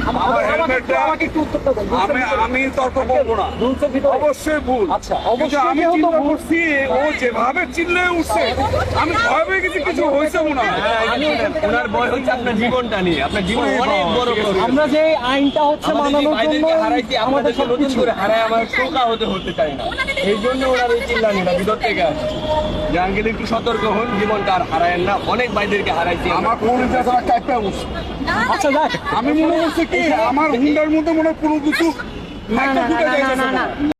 আমা- আমার আমাকে একটু- হেলমেটটা- আমাকে একটু উত্তরটা দেন রুলসের আমি তর্ক করব না। অবশ্যই ভুল। আচ্ছা, কিন্তু আমি চিন্তা করছি ও যেভাবে চিল্লে উঠছে আমি ভয় পেয়ে গেছি কিছু হয়েছে মনে হয়। ওনার ভয় হচ্ছে আপনার জীবনটা নিয়ে। আপনার জীবন অনেক বড় আমরা যে আইনটা হচ্ছে মানানোর জন্য হারাইছি আমাদের নতুন করে হারায় আমার শোকা হতে হতে চাই না। এই জন্য ওনার এই চিল্লানিটা ভিতর থেকে আসে জাহাঙ্গীর একটু সতর্ক হন জীবনটা আর হারায়েন না। অনেক ভাইদেরকে হারাইছি আমার। কোন যারা কাইপা আচ্ছা যাক। আমি মনে করছি কি আমার হুন্ডার মধ্যে মনে হয় কোনো কিছু না না না। না।